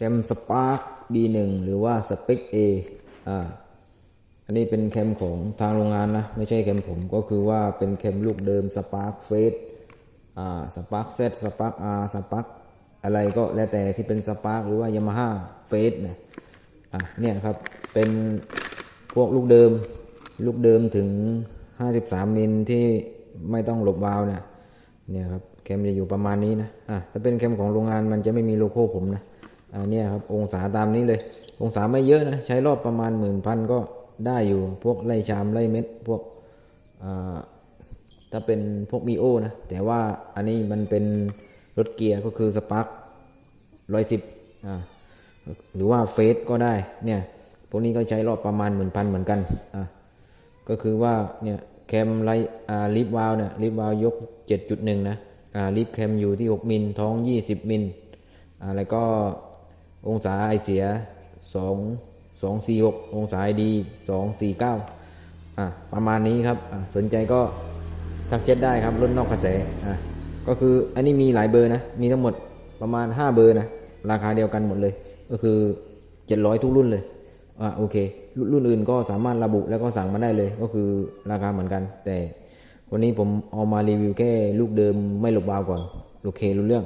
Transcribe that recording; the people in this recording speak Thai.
แคมสปาร์ค B1 หรือว่าสเปค A อ่าอันนี้เป็นแคมของทางโรงงานนะ ไม่ใช่แคมผมก็คือว่าเป็นแคมลูกเดิมสปาร์คเฟสอ่าสปาร์คเซสปาร์คอาร์สปาร์คอะไรก็แล้วแต่ที่เป็นสปาร์คหรือว่ายามาฮ่าเฟสนะอะเนี่ยครับ เป็นพวกลูกเดิม ลูกเดิมถึง 53 มิลที่ไม่ต้องหลบวาล์วเนี่ยเนี่ยครับแคมจะอยู่ประมาณนี้นะอะถ้าเป็นแคมของโรงงานมันจะไม่มีโลโก้ผมนะ อ่าเนี่ยครับองศาตามนี้เลย องศาไม่เยอะนะใช้รอบประมาณหมื่นพันก็ได้อยู่พวกไล่ชามไล่เม็ดพวกถ้าเป็นพวกมีโอนะแต่ว่าอันนี้มันเป็นรถเกียร์ก็คือสปาร์คร้อยสิบหรือว่าเฟสก็ได้เนี่ยพวกนี้ก็ใช้รอบประมาณหมื่นพันเหมือนกันอะก็คือว่าเนี่ยแคมไลอ่าลิฟวาลเนี่ยลิฟวาลยก 7.1 นะอ่าลิฟแคมอยู่ที่ 6 มิลท้อง 20 มิลอ่าแล้วก็ องศาไอเสีย2 246องสี่หกองศาไอดี249อ่าประมาณนี้ครับอ่าสนใจก็ทักเช็ดได้ครับรุ่นนอกกระแสอ่าก็คืออันนี้มีหลายเบอร์นะ มีทั้งหมดประมาณ 5 เบอร์นะ ราคาเดียวกันหมดเลย ก็คือ 700 ทุกรุ่นเลยอ่าโอเค รุ่นอื่นก็สามารถระบุแล้วก็สั่งมาได้เลย ก็คือราคาเหมือนกัน แต่วันนี้ผมเอามารีวิวแค่ลูกเดิมไม่หลบวาวก่อนโอเครู้เรื่อง